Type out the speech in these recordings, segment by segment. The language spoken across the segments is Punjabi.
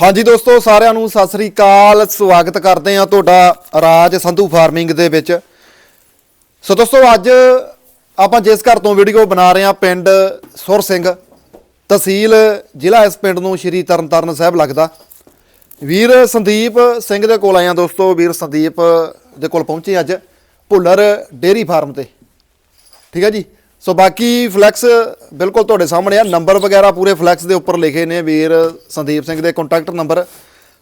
ਹਾਂਜੀ ਦੋਸਤੋ, ਸਾਰਿਆਂ ਨੂੰ ਸਤਿ ਸ੍ਰੀ ਅਕਾਲ। ਸਵਾਗਤ ਕਰਦੇ ਹਾਂ ਤੁਹਾਡਾ ਰਾਜ ਸੰਧੂ ਫਾਰਮਿੰਗ ਦੇ ਵਿੱਚ। ਸੋ ਦੋਸਤੋ, ਅੱਜ ਆਪਾਂ ਜਿਸ ਘਰ ਤੋਂ ਵੀਡੀਓ ਬਣਾ ਰਹੇ ਹਾਂ, ਪਿੰਡ ਸੁਰ ਸਿੰਘ, ਤਹਿਸੀਲ ਜ਼ਿਲ੍ਹਾ ਇਸ ਪਿੰਡ ਨੂੰ ਸ਼੍ਰੀ ਤਰਨਤਾਰਨ ਸਾਹਿਬ ਲੱਗਦਾ। ਵੀਰ ਸੰਦੀਪ ਸਿੰਘ ਦੇ ਕੋਲ ਆਇਆ ਦੋਸਤੋ, ਵੀਰ ਸੰਦੀਪ ਦੇ ਕੋਲ ਪਹੁੰਚੇ ਅੱਜ ਭੁੱਲਰ ਡੇਰੀ ਫਾਰਮ ਤੇ। ਠੀਕ ਹੈ ਜੀ? ਸੋ ਬਾਕੀ ਫਲੈਕਸ ਬਿਲਕੁਲ ਤੁਹਾਡੇ ਸਾਹਮਣੇ ਆ। ਨੰਬਰ ਵਗੈਰਾ ਪੂਰੇ ਫਲੈਕਸ ਦੇ ਉੱਪਰ ਲਿਖੇ ਨੇ ਵੀਰ ਸੰਦੀਪ ਸਿੰਘ ਦੇ ਕੰਟੈਕਟ ਨੰਬਰ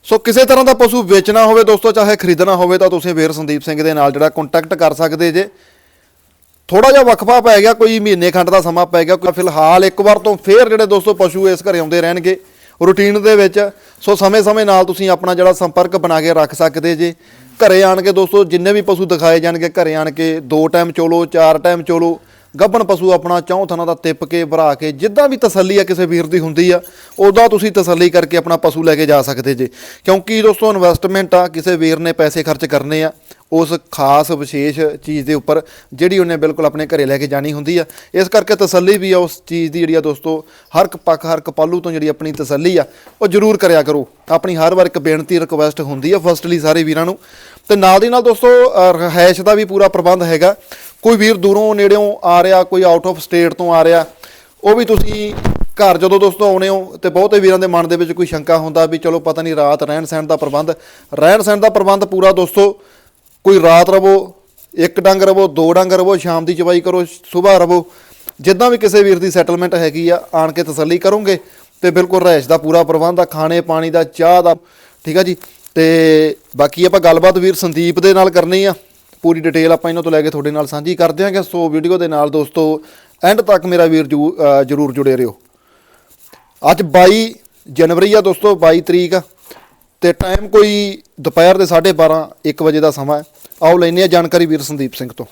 ਸੋ ਕਿਸੇ ਤਰ੍ਹਾਂ ਦਾ ਪਸ਼ੂ ਵੇਚਣਾ ਹੋਵੇ ਦੋਸਤੋ, ਚਾਹੇ ਖਰੀਦਣਾ ਹੋਵੇ ਤਾਂ ਤੁਸੀਂ ਵੀਰ ਸੰਦੀਪ ਸਿੰਘ ਦੇ ਨਾਲ ਜਿਹੜਾ ਕੰਟੈਕਟ ਕਰ ਸਕਦੇ ਜੇ। ਥੋੜਾ ਜਿਹਾ ਵਕਫਾ ਪੈ ਗਿਆ, ਕੋਈ ਮਹੀਨੇ ਖੰਡ ਦਾ ਸਮਾਂ ਪੈ ਗਿਆ, ਕੋਈ ਫਿਲਹਾਲ ਇੱਕ ਵਾਰ ਤੋਂ ਫੇਰ ਜਿਹੜੇ ਦੋਸਤੋ ਪਸ਼ੂ ਇਸ ਘਰੇ ਆਉਂਦੇ ਰਹਿਣਗੇ ਰੂਟੀਨ ਦੇ ਵਿੱਚ। ਸੋ ਸਮੇਂ-ਸਮੇਂ ਨਾਲ ਤੁਸੀਂ ਆਪਣਾ ਜਿਹੜਾ ਸੰਪਰਕ ਬਣਾ ਕੇ ਰੱਖ ਸਕਦੇ ਜੇ। ਘਰੇ ਆਣ ਕੇ ਦੋਸਤੋ, ਜਿੰਨੇ ਵੀ ਪਸ਼ੂ ਦਿਖਾਏ ਜਾਣਗੇ, ਘਰੇ ਆਣ ਕੇ ਦੋ ਟਾਈਮ ਚੋਲੋ, ਚਾਰ ਟਾਈਮ ਚੋਲੋ ਗੱਭਣ ਪਸ਼ੂ ਆਪਣਾ ਚੌਂ ਥਣਾ ਦਾ ਤਿੱਪ ਕੇ ਭਰਾ ਕੇ, ਜਿੱਦਾਂ ਵੀ ਤਸੱਲੀ ਆ ਕਿਸੇ ਵੀਰ ਦੀ ਹੁੰਦੀ ਆ ਉਦਾਂ ਤੁਸੀਂ ਤਸੱਲੀ ਕਰਕੇ ਆਪਣਾ ਪਸ਼ੂ ਲੈ ਕੇ ਜਾ ਸਕਦੇ ਜੇ। ਕਿਉਂਕਿ ਦੋਸਤੋ ਇਨਵੈਸਟਮੈਂਟ ਆ, ਕਿਸੇ ਵੀਰ ਨੇ ਪੈਸੇ ਖਰਚ ਕਰਨੇ ਆ ਉਸ ਖਾਸ ਵਿਸ਼ੇਸ਼ ਚੀਜ਼ ਦੇ ਉੱਪਰ ਜਿਹੜੀ ਉਹਨੇ ਬਿਲਕੁਲ ਆਪਣੇ ਘਰੇ ਲੈ ਕੇ ਜਾਣੀ ਹੁੰਦੀ ਆ। ਇਸ ਕਰਕੇ ਤਸੱਲੀ ਵੀ ਆ ਉਸ ਚੀਜ਼ ਦੀ ਜਿਹੜੀ ਆ ਦੋਸਤੋ ਹਰ ਇੱਕ ਪੱਖ ਹਰ ਇੱਕ ਪਾਲੂ ਤੋਂ ਜਿਹੜੀ ਆਪਣੀ ਤਸੱਲੀ ਆ ਉਹ ਜ਼ਰੂਰ ਕਰਿਆ ਕਰੋ। ਆਪਣੀ ਹਰ ਵਾਰ ਇੱਕ ਬੇਨਤੀ ਰਿਕੁਐਸਟ ਹੁੰਦੀ ਆ ਫਸਟਲੀ ਸਾਰੇ ਵੀਰਾਂ ਨੂੰ। ਤੇ ਨਾਲ ਦੀ ਨਾਲ ਦੋਸਤੋ ਅ, ਰਿਹਾਇਸ਼ ਦਾ ਵੀ ਪੂਰਾ ਪ੍ਰਬੰਧ ਹੈਗਾ। ਕੋਈ ਵੀਰ ਦੂਰੋਂ ਨੇੜਿਓਂ ਆ ਰਿਹਾ ਕੋਈ ਆਊਟ ਆਫ ਸਟੇਟ ਤੋਂ ਆ ਰਿਹਾ ਉਹ ਵੀ ਤੁਸੀਂ ਘਰ ਜਦੋਂ ਦੋਸਤੋ ਆਉਣੇ ਹੋ ਤੇ ਬਹੁਤੇ ਵੀਰਾਂ ਦੇ ਮਨ ਦੇ ਵਿੱਚ ਕੋਈ ਸ਼ੰਕਾ ਹੁੰਦਾ ਵੀ ਚਲੋ ਪਤਾ ਨਹੀਂ ਰਾਤ ਰਹਿਣ ਸਹਿਣ ਦਾ ਪ੍ਰਬੰਧ। ਰਹਿਣ ਸਹਿਣ ਦਾ ਪ੍ਰਬੰਧ ਪੂਰਾ ਦੋਸਤੋ ਕੋਈ ਰਾਤ ਰਵੋ, ਇੱਕ ਡੰਗ ਰਵੋ, ਦੋ ਡੰਗ ਰਵੋ, ਸ਼ਾਮ ਦੀ ਚਵਾਈ ਕਰੋ ਸਵੇਰ ਰਵੋ। ਜਿੱਦਾਂ ਵੀ ਕਿਸੇ ਵੀਰ ਦੀ ਸੈਟਲਮੈਂਟ ਹੈਗੀ ਆ, ਆਣ ਕੇ ਤਸੱਲੀ ਕਰੋਗੇ ਤੇ ਬਿਲਕੁਲ ਰਹਿਸ਼ ਦਾ ਪੂਰਾ ਪ੍ਰਬੰਧ ਆ, ਖਾਣੇ, ਪਾਣੀ ਦਾ, ਚਾਹ ਦਾ, ਠੀਕ ਆ ਜੀ? ਤੇ ਬਾਕੀ ਆਪਾਂ ਗੱਲਬਾਤ ਵੀਰ ਸੰਦੀਪ ਦੇ ਨਾਲ ਕਰਨੀ ਆ। ਪੂਰੀ ਡਿਟੇਲ ਆਪਾਂ ਇਹਨਾਂ ਤੋਂ ਲੈ ਕੇ ਤੁਹਾਡੇ ਨਾਲ ਸਾਂਝੀ ਕਰ ਦਿਆਂਗੇ। ਸੋ ਵੀਡੀਓ ਦੇ ਨਾਲ ਦੋਸਤੋ ਐਂਡ ਤੱਕ ਮੇਰਾ ਵੀਰ ਜੂ- ਜਰੂਰ ਜੁੜੇ ਰਹੋ ਅੱਜ 22 ਜਨਵਰੀ ਆ ਦੋਸਤੋ 22 ਤਰੀਕ ਆ। ਤੇ ਟਾਈਮ ਕੋਈ ਦੁਪਹਿਰ ਦੇ 12:30 1 ਵਜੇ ਦਾ ਸਮਾਂ ਹੈ। ਆਓ ਲੈਨੇ ਆ ਜਾਣਕਾਰੀ ਵੀਰ ਸੰਦੀਪ ਸਿੰਘ ਤੋਂ।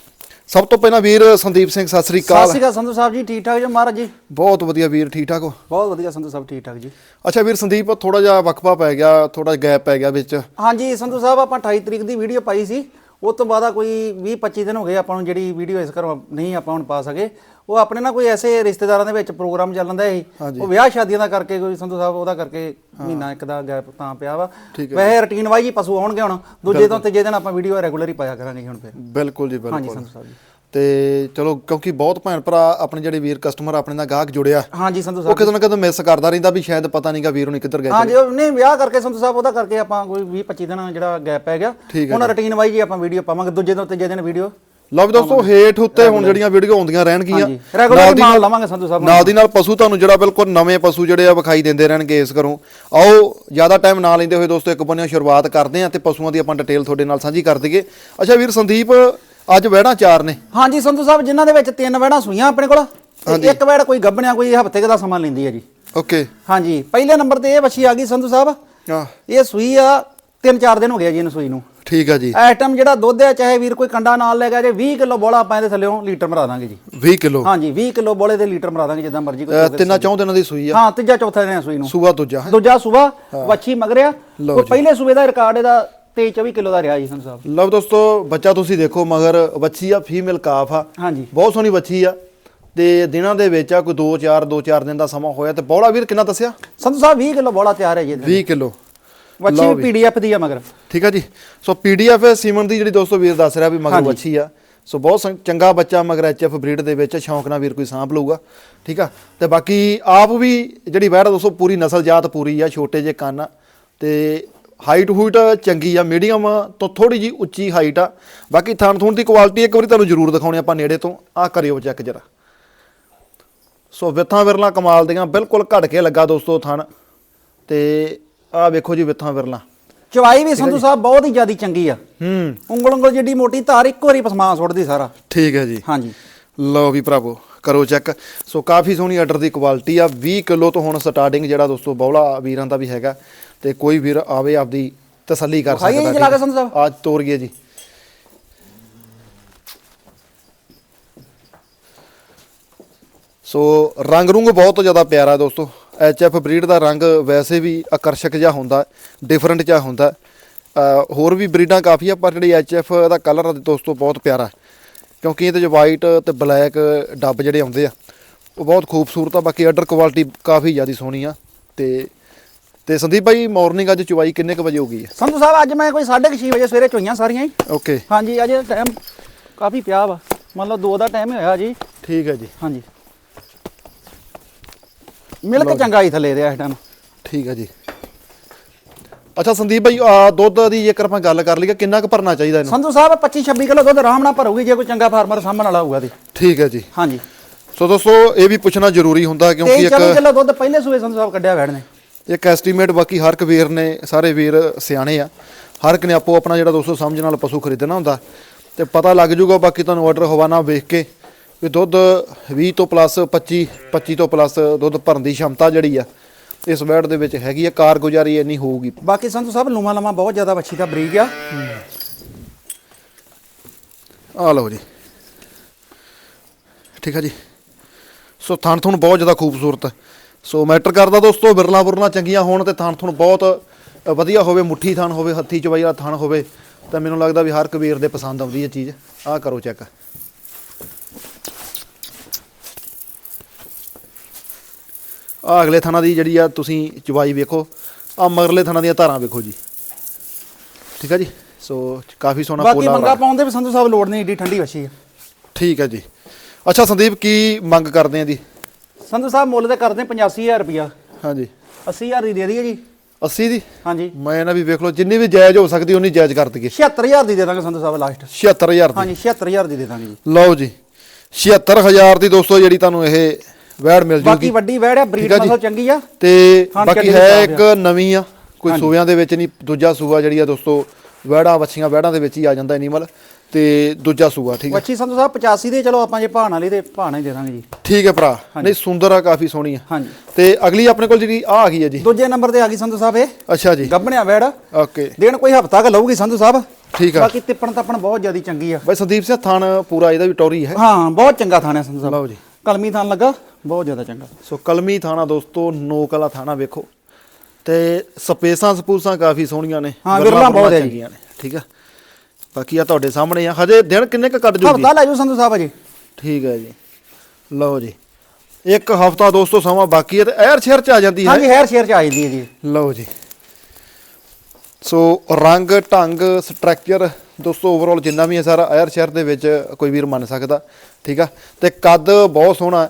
ਸਭ ਤੋਂ ਪਹਿਲਾਂ ਵੀਰ ਸੰਦੀਪ ਸਿੰਘ ਸਤਿ ਸ੍ਰੀ ਸਤਿ ਅਕਾਲ ਸ਼੍ਰੀ ਅਕਾਲ ਸੰਧੂ ਸਾਹਿਬ ਜੀ ਠੀਕ ਠਾਕ ਜੀ ਮਹਾਰਾਜ ਜੀ? ਬਹੁਤ ਵਧੀਆ ਵੀਰ ਠੀਕ ਠਾਕ ਹੋ? ਬਹੁਤ ਵਧੀਆ ਸੰਧੂ ਸਾਹਿਬ ਠੀਕ ਠਾਕ ਜੀ। ਅੱਛਾ ਵੀਰ ਸੰਦੀਪ ਥੋੜਾ ਜਿਹਾ ਵਕਫਾ ਪੈ ਗਿਆ ਥੋੜਾ ਗੈਪ ਪੈ ਗਿਆ ਵਿੱਚ। ਹਾਂਜੀ ਸੰਧੂ ਸਾਹਿਬ ਆਪਾਂ 28 ਤਰੀਕ ਦੀ ਵੀਡੀਓ ਪਾਈ ਸੀ। ਉਸ ਤੋਂ ਬਾਅਦ ਆ ਕੋਈ 20 25 ਦਿਨ ਹੋ ਗਏ ਆਪਾਂ ਨੂੰ ਜਿਹੜੀ ਵੀਡੀਓ ਇਸ ਘਰੋਂ ਨਹੀਂ ਆਪਾਂ ਹੁਣ ਪਾ ਸਕੇ। ਉਹ ਆਪਣੇ ਨਾਲ ਕੋਈ ਐਸੇ ਰਿਸ਼ਤੇਦਾਰਾਂ ਦੇ ਵਿੱਚ ਪ੍ਰੋਗਰਾਮ ਚੱਲਣ ਦਾ ਸੀ ਉਹ ਵਿਆਹ ਸ਼ਾਦੀਆਂ ਦਾ ਕਰਕੇ ਕੋਈ ਸੰਧੂ ਸਾਹਿਬ ਉਹਦਾ ਕਰਕੇ ਮਹੀਨਾ ਇੱਕ ਦਾ ਗੈਪ ਤਾਂ ਪਿਆ ਵਾ। ਵੈਸੇ ਰੁਟੀਨ ਵਾਈਜ਼ ਹੀ ਪਸ਼ੂ ਆਉਣਗੇ ਹੁਣ। ਦੂਜੇ ਤੋਂ ਤੀਜੇ ਦਿਨ ਆਪਾਂ ਵੀਡੀਓ ਰੈਗੂਲਰ ਹੀ ਪਾਇਆ ਕਰਾਂਗੇ ਹੁਣ ਫਿਰ। ਬਿਲਕੁਲ ਜੀ ਹਾਂਜੀ ਬਿਲਕੁਲ। ਸੰਧੂ ਸਾਹਿਬ ਜੀ। ਤੇ ਚਲੋ ਕਿਉਂਕਿ ਬਹੁਤ ਭੈਣ ਭਰਾ ਆਪਣੇ ਜਿਹੜੇ ਵੀਰ ਕਸਟਮਰ ਆਪਣੇ ਨਾਲ ਗਾਹਕ ਜੁੜਿਆ। ਹਾਂਜੀ ਸੰਧੂ ਉਹ ਸਾਹਿਬ ਕਿਤੇ ਨਾ ਕਿਤੇ ਮਿਸ ਕਰਦਾ ਰਹਿੰਦਾ ਵੀ ਸ਼ਾਇਦ ਪਤਾ ਨਹੀਂਗਾ ਵੀਰ ਹੁਣੀ ਕਿੱਧਰ ਗਏ ਹਾਂਜੀ ਉਹ ਨਹੀਂ ਵਿਆਹ ਕਰਕੇ ਸੰਧੂ ਸਾਹਿਬ ਉਹਦਾ ਕਰਕੇ ਆਪਾਂ ਕੋਈ 20 25 ਦਿਨ ਜਿਹੜਾ ਗੈਪ ਪੈ ਗਿਆ। ਠੀਕ ਹੁਣ ਰੁਟੀਨ ਵਾਈਜ਼ ਹੀ ਆਪਾਂ ਵੀਡੀਓ ਪਾਵਾਂਗੇ ਦੂਜੇ ਤੋਂ ਤੀਜੇ ਦਿਨ ਵੀਡੀਓ ਲਓ ਵੀ ਦੋਸਤੋ ਹੇਠ ਉੱਤੇ ਹੁਣ ਜਿਹੜੀਆਂ ਵੀਡੀਓ ਆਉਂਦੀਆਂ ਰਹਿਣਗੀਆਂ। ਹਾਂਜੀ ਰੈਗੂਲਰ ਮਾਲ ਲਵਾਂਗੇ ਸੰਧੂ ਸਾਹਿਬ ਨਾਲ ਦੀ ਨਾਲ ਪਸ਼ੂ ਤੁਹਾਨੂੰ ਜਿਹੜਾ ਬਿਲਕੁਲ ਨਵੇਂ ਪਸ਼ੂ ਜਿਹੜੇ ਆ ਵਿਖਾਈ ਦਿੰਦੇ ਰਹਿਣਗੇ ਇਸ ਘਰੋਂ। ਆਓ ਜ਼ਿਆਦਾ ਟਾਈਮ ਨਾ ਲੈਂਦੇ ਹੋਏ ਦੋਸਤੋ ਇੱਕ ਬੰਨਿਓ ਸ਼ੁਰੂਆਤ ਕਰਦੇ ਹਾਂ ਤੇ ਪਸ਼ੂਆਂ ਦੀ ਆਪਾਂ ਡਿਟੇਲ ਤੁਹਾਡੇ ਨਾਲ ਸਾਂਝੀ ਕਰ ਦਈਏ। ਅੱਛਾ ਵੀਰ ਸੰਦੀਪ ਅੱਜ ਵਹਿੜਾਂ ਚਾਰ ਨੇ। ਹਾਂਜੀ ਸੰਧੂ ਸਾਹਿਬ ਜਿਨ੍ਹਾਂ ਦੇ ਵਿੱਚ ਤਿੰਨ ਵੈੜਾਂ ਸੂਈਆਂ ਆਪਣੇ ਕੋਲ ਤੇ ਇੱਕ ਵੈੜ ਕੋਈ ਗੱਭਣਿਆ ਕੋਈ ਹਫ਼ਤੇ ਦਾ ਸਮਾਂ ਲੈਂਦੀ ਹੈ ਜੀ। ਓਕੇ। ਹਾਂਜੀ ਪਹਿਲੇ ਨੰਬਰ ਤੇ ਇਹ ਵੱਛੀ ਆ ਗਈ ਸੰਧੂ ਸਾਹਿਬ। ਆ ਇਹ ਸੂਈ ਆ ਤਿੰਨ ਚਾਰ ਦਿਨ ਹੋ ਗਏ ਜੀ ਇਹਨੂੰ ਸੂਈ ਨੂੰ। ਠੀਕ ਆ ਜੀ। ਟਾਈਮ ਜਿਹੜਾ ਦੁੱਧ ਹੈ ਚਾਹੇ ਵੀਰ ਕੋਈ ਕੰਡਾ ਨਾਲ ਲੈ ਗਿਆ ਜੇ 20 ਕਿਲੋ ਬੋਲਾ ਆਪਾਂ ਇਹਦੇ ਥੱਲੇੋਂ ਲੀਟਰ ਮਰਾ ਦਾਂਗੇ ਜੀ। 20 ਕਿਲੋ? ਹਾਂਜੀ 20 ਕਿਲੋ ਬੋਲੇ ਦੇ ਲੀਟਰ ਮਰਾ ਦਾਂਗੇ ਜਿੱਦਾਂ ਮਰਜ਼ੀ ਕੋਈ ਤਿੰਨਾਂ ਚੌਂ ਦਿਨਾਂ ਦੀ ਸੂਈ ਆ। ਹਾਂ ਤੀਜਾ ਚੌਥਾ ਦਿਨ ਸੂਈ ਨੂੰ। ਸੂਆ ਦੂਜਾ ਦੂਜਾ ਸੂਬਾ ਵੱਛੀ ਮਗਰਿਆ। ਉਹ ਪਹਿਲੇ ਸੂਬੇ ਦਾ ਰਿਕਾਰਡ ਇਹਦਾ 23 24 ਕਿਲੋ ਦਾ ਰਿਹਾ ਜੀ ਸੰਧੂ ਸਾਹਿਬ ਲਓ ਦੋਸਤੋ ਬੱਚਾ ਤੁਸੀਂ ਦੇਖੋ ਮਗਰ ਬੱਚੀ ਆ ਫੀਮੇਲ ਕਾਫ ਆ। ਹਾਂਜੀ। ਬਹੁਤ ਸੋਹਣੀ ਬੱਚੀ ਆ। ਤੇ ਦਿਨਾਂ ਦੇ ਵਿੱਚ ਆ ਕੋਈ 2 4 2 4 ਦਿਨ ਦਾ ਸਮਾਂ ਹੋਇਆ ਤੇ ਬੌਲਾ ਵੀਰ ਕਿੰਨਾ ਦੱਸਿਆ? ਸੰਧੂ ਸਾਹਿਬ 20 ਕਿਲੋ ਬੋਲਾ ਤਿਆਰ ਹੈ ਜੀ ਇਹਦੇ 20 ਕਿਲੋ। ਵੱਛੀ ਵੀ ਪੀਡੀਐਫ ਦੀ ਆ ਮਗਰ। ਠੀਕ ਆ ਜੀ। ਸੋ ਪੀਡੀਐਫ ਸੀਮਨ ਦੀ ਜਿਹੜੀ ਦੋਸਤੋ ਵੀਰ ਦੱਸ ਰਿਹਾ ਵੀ ਮਗਰ ਬੱਚੀ ਆ। ਸੋ ਬਹੁਤ ਚੰਗਾ ਬੱਚਾ ਮਗਰ ਐਚਐਫ ਬਰੀਡ ਦੇ ਵਿੱਚ। ਸ਼ੌਂਕ ਨਾਲ ਵੀਰ ਕੋਈ ਸਾਂਭ ਲਊਗਾ। ਠੀਕ ਆ। ਤੇ ਬਾਕੀ ਆਪ ਵੀ ਜਿਹੜੀ ਵੈੜ ਦੋਸਤੋ ਪੂਰੀ ਨਸਲ ਜਾਤ ਪੂਰੀ ਆ ਛੋਟੇ ਜੇ ਕੰਨ ਤੇ ਹਾਈਟ ਹੂਟ ਚੰਗੀ ਆ ਮੀਡੀਅਮ ਤੋਂ ਥੋੜੀ ਜੀ ਉੱਚੀ ਹਾਈਟ ਆ। ਬਾਕੀ ਥਣ ਥੂਣ ਦੀ ਕੁਆਲਿਟੀ ਇੱਕ ਵਾਰੀ ਤੁਹਾਨੂੰ ਜ਼ਰੂਰ ਦਿਖਾਉਣੀ ਆਪਾਂ ਨੇੜੇ ਤੋਂ। ਆ ਕਰਿਓ ਚੈੱਕ ਜਰਾ। ਸੋ ਵਿਥਾਂ ਵਿਰਲਾ ਕਮਾਲ ਦੀਆਂ ਬਿਲਕੁਲ ਘੜ ਕੇ ਲੱਗਾ ਦੋਸਤੋ ਥਣ ਤੇ ਆ ਵੇਖੋ ਜੀ ਵਿਥਾਂ ਵਿਰਲਾ। ਚਵਾਈ ਵੀ ਸੰਧੂ ਸਾਹਿਬ ਬਹੁਤ ਹੀ ਜ਼ਿਆਦੀ ਚੰਗੀ ਆ। ਹੂੰ। ਉਂਗਲ ਉਂਗਲ ਜਿੱਡੀ ਮੋਟੀ ਧਾਰ ਇੱਕੋ ਵਾਰੀ ਪਸਮਾ ਸੁੱਟਦੀ ਸਾਰਾ। ਠੀਕ ਹੈ ਜੀ। ਹਾਂਜੀ। ਲਓ ਵੀ ਭਰਾਵੋ ਕਰੋ ਚੈੱਕ। ਸੋ ਕਾਫੀ ਸੋਹਣੀ ਆਰਡਰ ਦੀ ਕੁਆਲਿਟੀ ਆ। 20 ਕਿਲੋ ਤੋਂ ਹੁਣ ਸਟਾਰਟਿੰਗ ਜਿਹੜਾ ਦੋਸਤੋ ਬੌਲਾ ਵੀਰਾਂ ਦਾ ਵੀ ਹੈਗਾ। ਤੇ ਕੋਈ ਵੀਰ ਆਵੇ ਆਪਦੀ ਤਸੱਲੀ ਕਰ ਸਕਦਾ ਜੀ ਕੇ ਸੰਧੂ ਸਾਹਿਬ? ਅੱਜ ਤੋਰੀਏ ਜੀ। ਸੋ ਰੰਗ ਰੁੰਗ ਬਹੁਤ ਜ਼ਿਆਦਾ ਪਿਆਰਾ ਦੋਸਤੋ। ਐਚਐਫ ਬਰੀਡ ਦਾ ਰੰਗ ਵੈਸੇ ਵੀ ਆਕਰਸ਼ਕ ਜਿਹਾ ਹੁੰਦਾ ਡਿਫਰੈਂਟ ਜਿਹਾ ਹੁੰਦਾ। ਹੋਰ ਵੀ ਬਰੀਡਾਂ ਕਾਫੀ ਆ ਪਰ ਜਿਹੜੀ ਐਚਐਫ ਦਾ ਕਲਰ ਦੋਸਤੋ ਬਹੁਤ ਪਿਆਰਾ। ਕਿਉਂਕਿ ਇਹਦੇ 'ਚ ਵਾਈਟ ਤੇ ਬਲੈਕ ਡੱਬ ਜਿਹੜੇ ਆਉਂਦੇ ਆ ਉਹ ਬਹੁਤ ਖੂਬਸੂਰਤ ਆ ਬਾਕੀ ਆਰਡਰ ਕੁਆਲਿਟੀ ਕਾਫੀ ਜ਼ਿਆਦਾ ਸੋਹਣੀ ਆ ਤੇ ਤੇ ਸੰਦੀਪ ਭਾਈ ਮਾਰਨਿੰਗ ਅੱਜ ਚੁਵਾਈ ਕਿੰਨੇ ਕ ਵਜੇ ਹੋ ਗਈ ਹੈ? ਸੰਧੂ ਸਾਹਿਬ ਅੱਜ ਮੈਂ ਕੋਈ 6:30 ਵਜੇ ਸਵੇਰੇ ਚੋਈਆਂ ਸਾਰੀਆਂ ਹੀ। ਓਕੇ ਹਾਂਜੀ ਅਜੇ ਟਾਈਮ ਕਾਫੀ ਪਿਆ ਵਾ। ਮੰਨ ਲਓ 2 ਦਾ ਟਾਈਮ ਹੋਇਆ ਜੀ। ਠੀਕ ਹੈ ਜੀ। ਹਾਂਜੀ। ਮਿਲਕ ਚੰਗਾ ਹੀ ਥੱਲੇ ਦੇ ਇਸ ਟਾਈਮ ਠੀਕ ਹੈ ਜੀ। ਅੱਛਾ ਸੰਦੀਪ ਭਾਈ ਆ ਦੁੱਧ ਦੀ ਜੇਕਰ ਆਪਾਂ ਗੱਲ ਕਰ ਲਈਏ ਕਿੰਨਾ ਕੁ ਭਰਨਾ ਚਾਹੀਦਾ ਇਹਨੂੰ? ਸੰਧੂ ਸਾਹਿਬ 25 26 ਕਿਲੋ ਦੁੱਧ ਆਰਾਮ ਨਾਲ ਭਰੂਗੀ ਜੇ ਕੋਈ ਚੰਗਾ ਫਾਰਮਰ ਸਾਹਮਣ ਵਾਲਾ ਹੋਊਗਾ ਤੇ। ਠੀਕ ਹੈ ਜੀ। ਹਾਂਜੀ। ਸੋ ਦੋਸਤੋ ਇਹ ਵੀ ਪੁੱਛਣਾ ਜ਼ਰੂਰੀ ਹੁੰਦਾ ਕਿਉਂਕਿ 23 24 ਇੱਕ ਕਿਲੋ ਦੁੱਧ ਪਹਿਲੇ ਸੂਏ ਸੰਧੂ ਸਾਹਿਬ ਕੱਢਿਆ ਵੈੜ ਨੇ। ਇੱਕ ਐਸਟੀਮੇਟ ਬਾਕੀ ਹਰ ਇੱਕ ਵੀਰ ਨੇ ਸਾਰੇ ਵੀਰ ਸਿਆਣੇ ਆ। ਹਰ ਇੱਕ ਨੇ ਆਪੋ ਆਪਣਾ ਜਿਹੜਾ ਦੋਸਤੋ ਸਮਝ ਨਾਲ ਪਸ਼ੂ ਖਰੀਦਣਾ ਹੁੰਦਾ। ਤੇ ਪਤਾ ਲੱਗ ਜੂਗਾ ਬਾਕੀ ਤੁਹਾਨੂੰ ਆਰਡਰ ਹਵਾਨਾ ਵੇਖ ਕੇ ਵੀ ਦੁੱਧ 20 ਤੋਂ ਪਲੱਸ 25 25 ਤੋਂ ਪਲੱਸ ਦੁੱਧ ਭਰਨ ਦੀ ਸ਼ਮਤਾ ਜਿਹੜੀ ਆ ਇਸ ਵੈੜ ਦੇ ਵਿੱਚ ਹੈਗੀ ਆ। ਕਾਰਗੁਜ਼ਾਰੀ ਇੰਨੀ ਹੋਊਗੀ। ਬਾਕੀ ਸੰਧੂ ਸਾਹਿਬ ਲੂਮਾ ਲਮਾ ਬਹੁਤ ਜ਼ਿਆਦਾ ਵੱਛੀ ਦਾ ਬਰੀਕ ਆ। ਆ ਲਓ ਜੀ। ਠੀਕ ਆ ਜੀ। ਸੋ ਥਣ ਥੁਣ ਬਹੁਤ ਜ਼ਿਆਦਾ ਖੂਬਸੂਰਤ। ਹੈ ਸੋ ਮੈਟਰ ਕਰਦਾ ਦੋਸਤੋ ਬਿਰਲਾ ਬੁਰਲਾ ਚੰਗੀਆਂ ਹੋਣ ਤੇ ਥਣ ਥੁਣ ਬਹੁਤ ਵਧੀਆ ਹੋਵੇ ਮੁੱਠੀ ਥਣ ਹੋਵੇ ਹੱਥੀ ਚਵਾਈ ਵਾਲਾ ਥਣ ਹੋਵੇ ਤਾਂ ਮੈਨੂੰ ਲੱਗਦਾ ਵੀ ਹਰ ਕਬੀਰ ਦੇ ਪਸੰਦ ਆਉਂਦੀ ਹੈ ਚੀਜ਼। ਆਹ ਕਰੋ ਚੈੱਕ। ਆ ਅਗਲੇ ਥਾਣਾ ਦੀ ਜਿਹੜੀ ਆ ਤੁਸੀਂ ਚਵਾਈ ਵੇਖੋ ਆ ਮਗਰਲੇ ਥਾਣਾ ਦੀਆਂ ਧਾਰਾਂ ਵੇਖੋ ਜੀ। ਠੀਕ ਆ ਜੀ? ਸੋ ਕਾਫੀ ਸੋਹਣਾ ਬਾਕੀ ਪੋਲਾ ਮੰਗਾ ਪਾਉਂਦੇ ਵੀ ਸੰਧੂ ਸਾਹਿਬ ਲੋੜ ਨਹੀਂ ਏਡੀ ਠੰਡੀ ਵੱਛੀ ਆ। ਠੀਕ ਹੈ ਜੀ। ਅੱਛਾ ਸੰਦੀਪ ਕੀ ਮੰਗ ਕਰਦੇ ਆ ਜੀ? ਸੰਧੂ ਸਾਹਿਬ ਮੁੱਲ ਤੇ ਕਰਦੇ 85000 ਰੁਪਿਆ ਹਾਂਜੀ। 80000 ਦੀ ਦੇ ਦਈਏ ਜੀ। 80 ਦੀ? ਹਾਂਜੀ। ਮੈਂ ਨਾ ਵੀ ਵੇਖ ਲਓ ਜਿੰਨੀ ਵੀ ਜਾਇਜ਼ ਹੋ ਸਕਦੀ ਉਨੀ ਜਾਇਜ਼ ਕਰ ਦਈਏ। 76000 ਦੀ ਦੇ ਦਾਂਗੇ ਸੰਧੂ ਸਾਹਿਬ ਲਾਸਟ 76000 ਦੀ। ਹਾਂਜੀ 76000 ਦੀ ਦੇ ਦਾਂਗੇ ਜੀ। ਲਓ ਜੀ 76000 ਦੀ ਦੋਸਤੋ ਜਿਹੜੀ ਤੁਹਾਨੂੰ ਇਹ ਵੈੜ ਮਿਲ ਬਾਕੀ ਜੂਗੀ ਵੱਡੀ ਵੈੜ ਆ ਬਰੀਡ। ਨਸਲ ਚੰਗੀ ਆ। ਤੇ ਬਾਕੀ ਹੈ ਇੱਕ ਨਵੀਂ ਆ ਕੋਈ ਸੂਬਿਆਂ ਦੇ ਵਿੱਚ ਨਹੀਂ ਦੂਜਾ ਸੂਆ ਜਿਹੜੀ ਆ ਦੋਸਤੋ ਵੈੜਾਂ ਵੱਛੀਆਂ ਵੈੜਾਂ ਦੇ ਵਿੱਚ ਹੀ ਆ ਜਾਂਦਾ ਐਨੀਮਲ। ਤੇ ਦੂਜਾ ਸੂਆ ਠੀਕ ਹੈ। ਵੱਛੀ ਸੰਧੂ ਸਾਹਿਬ 85 ਦੇ ਚਲੋ ਆਪਾਂ ਜੇ ਭਾਣ ਵਾਲੀ ਤੇ ਭਾਣਾ ਹੀ ਦੇ ਦਾਂਗੇ ਜੀ। ਠੀਕ ਹੈ ਭਰਾ। ਨਹੀਂ ਸੁੰਦਰ ਆ ਕਾਫੀ ਸੋਹਣੀ ਆ। ਹਾਂਜੀ। ਤੇ ਅਗਲੀ ਆਪਣੇ ਕੋਲ ਜਿਹੜੀ ਆ ਆ ਗਈ ਹੈ ਜੀ। ਦੂਜੇ ਨੰਬਰ ਤੇ ਆ ਗਈ ਸੰਧੂ ਸਾਹਿਬ ਇਹ। ਅੱਛਾ ਜੀ। ਗੱਬਣਿਆ ਵੈੜ ਓਕੇ। ਦੇਣ ਕੋਈ ਹਫਤਾ ਕ ਲਊਗੀ ਸੰਧੂ ਸਾਹਿਬ। ਠੀਕ ਆ। ਬਾਕੀ ਤਿੱਪਣ ਤੱਪਣ ਬਹੁਤ ਜ਼ਿਆਦੀ ਚੰਗੀ ਆ। ਬਾਈ ਸੰਦੀਪ ਸਿੰਘ ਥਾਣ ਪੂਰਾ ਇਹਦਾ ਵੀ ਟੌਰੀ ਹੈ। ਹਾਂ ਬਹੁਤ ਚੰਗਾ ਥਾਣਾ ਸੰਧੂ ਸਾਹਿਬ। ਲਓ ਜੀ। ਕਲਮੀ ਥਾਨ ਲੱਗਾ ਬਹੁਤ ਜ਼ਿਆਦਾ ਚੰਗਾ। ਸੋ ਕਲਮੀ ਥਾਣਾ ਦੋਸਤੋ ਨੋਕ ਵਾਲਾ ਥਾਣਾ ਵੇਖੋ। ਤੇ ਸਪੇਸਾਂ ਸਪੂਸਾਂ ਕਾਫੀ ਸੋਹਣੀਆਂ ਨੇ। ਹਾਂ, ਵਿਰਲਾਂ ਬਹੁਤ ਹੈ ਜੀ। ਚੰਗੀਆਂ ਨੇ। ਠੀਕ ਆ। ਬਾਕੀ ਆ ਤੁਹਾਡੇ ਸਾਹਮਣੇ ਆ। ਹਜੇ ਦਿਨ ਕਿੰਨੇ ਕ ਕੱਢ ਜੂਗੀ? ਹਫਤਾ ਲੈ ਜਾਓ ਸੰਧੂ ਸਾਹਿਬ ਅਜੇ। ਠੀਕ ਹੈ ਜੀ। ਲਓ ਜੀ। ਇੱਕ ਹਫਤਾ ਦੋਸਤੋ ਸਮਾਂ ਬਾਕੀ ਹੈ ਤੇ ਐਰ ਸ਼ਹਿਰ ਚ ਆ ਜਾਂਦੀ ਹੈ। ਹਾਂਜੀ ਹੈਰ ਸ਼ੇਰ ਚ ਆ ਜਾਂਦੀ ਹੈ ਜੀ। ਲਓ ਜੀ। ਸੋ ਰੰਗ ਢੰਗ ਸਟਰਕਚਰ ਦੋਸਤੋ ਓਵਰਆਲ ਜਿੰਨਾ ਵੀ ਹੈ ਸਾਰਾ ਐਰ ਸ਼ਹਿਰ ਦੇ ਵਿੱਚ ਕੋਈ ਵੀਰ ਮੰਨ ਸਕਦਾ। ਠੀਕ ਆ? ਤੇ ਕੱਦ ਬਹੁਤ ਸੋਹਣਾ।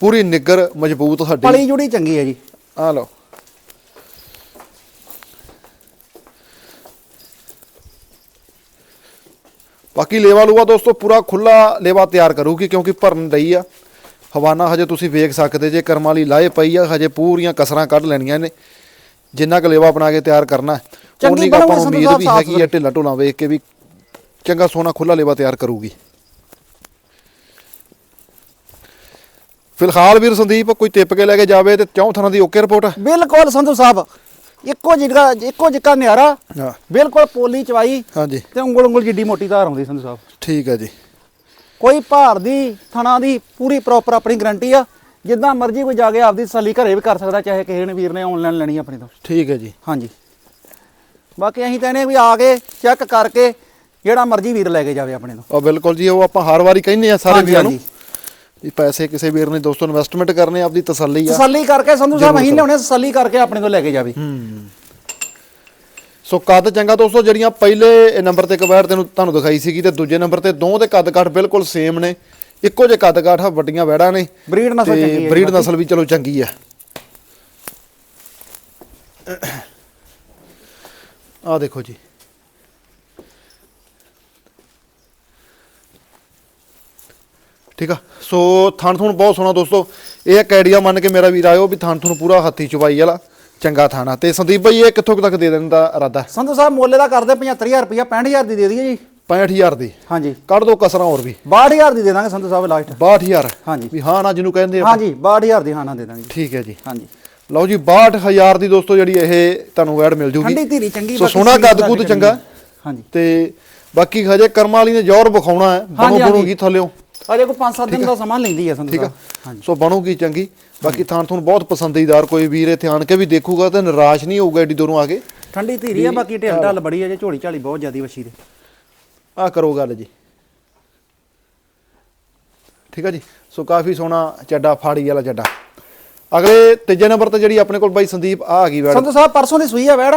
ਪੂਰੀ ਨਿੱਗਰ ਮਜ਼ਬੂਤ ਹੱਡੀ ਪਲੀ ਜੁੜੀ ਚੰਗੀ ਹੈ ਜੀ। ਆ ਲਓ। ਬਾਕੀ ਲੇਵਾ ਲੂਆ ਦੋਸਤੋ ਪੂਰਾ ਖੁੱਲਾ ਲੇਵਾ ਤਿਆਰ ਕਰੂਗੀ ਕਿਉਂਕਿ ਭਰਨ ਰਹੀ ਆ। ਹਵਾਨਾ ਹਜੇ ਤੁਸੀਂ ਵੇਖ ਸਕਦੇ ਜੇ ਕਰਮਾਂ ਵਾਲੀ ਲਾਏ ਪਈ ਆ ਹਜੇ ਪੂਰੀਆਂ ਕਸਰਾਂ ਕੱਢ ਲੈਣੀਆਂ ਨੇ। ਜਿੰਨਾ ਕੁ ਲੇਵਾ ਬਣਾ ਕੇ ਤਿਆਰ ਕਰਨਾ ਚੰਗੀ ਆਪਾਂ ਨੂੰ ਉਮੀਦ ਵੀ ਹੈਗੀ ਆ ਢਿੱਲਾ ਢੋਲਾ ਵੇਖ ਕੇ ਵੀ ਚੰਗਾ ਸੋਹਣਾ ਖੁੱਲਾ ਲੇਵਾ ਤਿਆਰ ਕਰੂਗੀ। ਫਿਲਹਾਲ ਵੀਰ ਸੰਦੀਪ ਕੋਈ ਟਿੱਪ ਕੇ ਲੈ ਕੇ ਜਾਵੇ ਤੇ ਚੌਂ ਥਾਂ ਦੀ ਓਕੇ ਰਿਪੋਰਟ? ਬਿਲਕੁਲ ਸੰਧੂ ਸਾਹਿਬ। ਇੱਕੋ ਜਿਹਾ ਇੱਕੋ ਜਿਹਾ ਨਿਆਰਾ ਹਾਂ। ਬਿਲਕੁਲ ਪੋਲੀ ਚਵਾਈ ਹਾਂਜੀ। ਤੇ ਉਂਗਲ ਉਂਗਲ ਜਿੱਡੀ ਮੋਟੀ ਧਾਰ ਆਉਂਦੀ ਸੰਧੂ ਸਾਹਿਬ। ਠੀਕ ਹੈ ਜੀ। ਕੋਈ ਭਾਰ ਦੀ ਥਣਾ ਦੀ ਪੂਰੀ ਪ੍ਰੋਪਰ ਆਪਣੀ ਗਰੰਟੀ ਆ। ਜਿੱਦਾਂ ਮਰਜ਼ੀ ਕੋਈ ਜਾ ਕੇ ਆਪਦੀ ਤਸੱਲੀ ਘਰੇ ਵੀ ਕਰ ਸਕਦਾ ਚਾਹੇ ਕਿਸੇ ਨੇ ਵੀਰ ਨੇ ਆਨਲਾਈਨ ਲੈਣੀ ਆਪਣੀ ਤੋਂ। ਠੀਕ ਹੈ ਜੀ। ਹਾਂਜੀ। ਬਾਕੀ ਅਸੀਂ ਕਹਿੰਦੇ ਵੀ ਆ ਕੇ ਚੈੱਕ ਕਰਕੇ ਜਿਹੜਾ ਮਰਜ਼ੀ ਵੀਰ ਲੈ ਕੇ ਜਾਵੇ ਆਪਣੇ ਤੋਂ। ਉਹ ਬਿਲਕੁਲ ਜੀ ਉਹ ਆਪਾਂ ਹਰ ਵਾਰੀ ਕਹਿੰਦੇ ਆ ਸਾਰੇ ਵੀਰਾਂ ਨੂੰ। ਵੀ ਪੈਸੇ ਕਿਸੇ ਵੀਰ ਨੇ ਦੋਸਤੋ ਇਨਵੈਸਟਮੈਂਟ ਕਰਨੇ ਆਪਦੀ ਤਸੱਲੀ ਆ। ਤਸੱਲੀ ਕਰਕੇ ਸੰਧੂ ਸਾਹਿਬ ਅਸੀਂ ਲਿਆਉਣੇ ਤਸੱਲੀ ਕਰਕੇ ਆਪਣੇ ਤੋਂ ਲੈ ਕੇ ਜਾਵੇ। ਸੋ ਕੱਦ ਚੰਗਾ ਦੋਸਤੋ ਜਿਹੜੀਆਂ ਪਹਿਲੇ ਨੰਬਰ ਤੇ ਕਬੈਰ ਤੈਨੂੰ ਤੁਹਾਨੂੰ ਦਿਖਾਈ ਸੀਗੀ ਤੇ ਦੂਜੇ ਨੰਬਰ ਤੇ ਦੋ ਦੇ ਕੱਦ ਕਾਠ ਬਿਲਕੁਲ ਸੇਮ ਨੇ। ਇੱਕੋ ਜਿਹੇ ਕੱਦ ਕਾਠ ਆ ਵੱਡੀਆਂ ਵੈੜਾਂ ਨੇ। ਬਰੀਡ ਨਸਲ ਚੰਗੀ ਤੇ ਹੈ ਬਰੀਡ ਨਸਲ ਵੀ ਚਲੋ ਚੰਗੀ ਆ। ਆ ਦੇਖੋ ਜੀ। ਠੀਕ ਆ? ਸੋ ਥਣ ਥੁਣ ਬਹੁਤ ਸੋਹਣਾ ਦੋਸਤੋ। ਇਹ ਇੱਕ ਆਈਡੀਆ ਮੰਨ ਕੇ ਮੇਰਾ ਵੀਰ ਆਇਓ ਵੀ ਥਣ ਥੁਣ ਪੂਰਾ ਹੱਥੀ ਚੁਬਾਈ ਵਾਲਾ ਚੰਗਾ ਥਾਣਾ ਤੇ ਸੰਦੀਪ ਭਾਈ ਇਹ ਕਿੱਥੋਂ ਤੱਕ ਦੇ ਦੇਣ ਦਾ ਇਰਾਦਾ? ਸੰਧੂ ਸਾਹਿਬ ਮੁੱਲ ਦਾ ਕਰਦੇ 75000 ਰੁਪਇਆ 65000 ਦੀ ਦੇ ਦਈਏ ਜੀ। 65000 ਦੀ? ਹਾਂਜੀ। ਕੱਢ ਦੋ ਕਸਰਾਂ ਹੋਰ ਵੀ। 62000 ਦੀ ਦੇ ਦਾਂਗੇ ਸੰਧੂ ਸਾਹਿਬ ਲਾਸਟ 62000 ਹਾਂਜੀ। ਵੀ ਹਾਂ ਨਾ ਜਿਹਨੂੰ ਕਹਿੰਦੇ ਆ। ਹਾਂਜੀ 62000 ਦੀ ਹਾਂ ਨਾ ਦੇ ਦਾਂਗੇ। ਠੀਕ ਹੈ ਜੀ। ਹਾਂਜੀ। ਲਓ ਜੀ 62000 ਦੀ ਦੋਸਤੋ ਜਿਹੜੀ ਇਹ ਤੁਹਾਨੂੰ ਵੈੜ ਮਿਲ ਜੂਗੀ। ਠੰਡੀ ਧੀਰੀ ਚੰਗੀ ਸੋ ਬਾਕੀ ਸੋਹਣਾ ਸੀਲ ਕੱਦ ਲਾ ਕੁੱਦ ਕੇ ਚੰਗਾ। ਹਾਂਜੀ। ਤੇ ਬਾਕੀ ਹਜੇ ਕਰਮਾਂ ਵਾਲੀ ਨੇ ਜ਼ੋਰ ਵਿਖਾਉਣਾ ਹੈ। ਬਣੂ। ਬਣੂਗੀ ਥੱਲਿਓ। ਅਜੇ ਕੋਈ 5-7 ਦਿਨ ਦਾ ਸਮਾਂ ਲੈਂਦੀ ਹੈ ਸੰਧੂ ਠੀਕ ਆ। ਸੋ ਬਣੂਗੀ ਚੰਗੀ? ਬਾਕੀ ਥਾਂ ਤੁਹਾਨੂੰ ਬਹੁਤ ਪਸੰਦੀਦਾਰ ਕੋਈ ਵੀਰ ਇੱਥੇ ਆਣ ਕੇ ਵੀ ਦੇਖੂਗਾ ਤੇ ਨਿਰਾਸ਼ ਨਹੀਂ ਹੋਊਗਾ ਏਡੀ ਦੂਰੋਂ ਆ ਕੇ। ਠੰਡੀ ਧੀਰੀ ਆ ਬਾਕੀ ਢਿੱਲ ਢੱਲ ਬੜੀ ਹੈ ਜੇ ਝੋਲੀ ਝਾਲੀ ਬਹੁਤ ਜ਼ਿਆਦੀ ਵਛੀ ਦੇ। ਆ ਕਰੋ ਗੱਲ ਜੀ। ਠੀਕ ਆ ਜੀ? ਸੋ ਕਾਫੀ ਸੋਹਣਾ ਚੱਡਾ ਫਾੜੀ ਵਾਲਾ ਚੱਡਾ। ਅਗਲੇ ਤੀਜੇ ਨੰਬਰ ਤੇ ਜਿਹੜੀ ਆਪਣੇ ਕੋਲ ਬਾਈ ਸੰਦੀਪ ਆ ਆ ਗਈ ਵੈੜ। ਸੰਧੂ ਸਾਹਿਬ ਪਰਸੋਂ ਦੀ ਸੂਈ ਆ ਵੈੜ।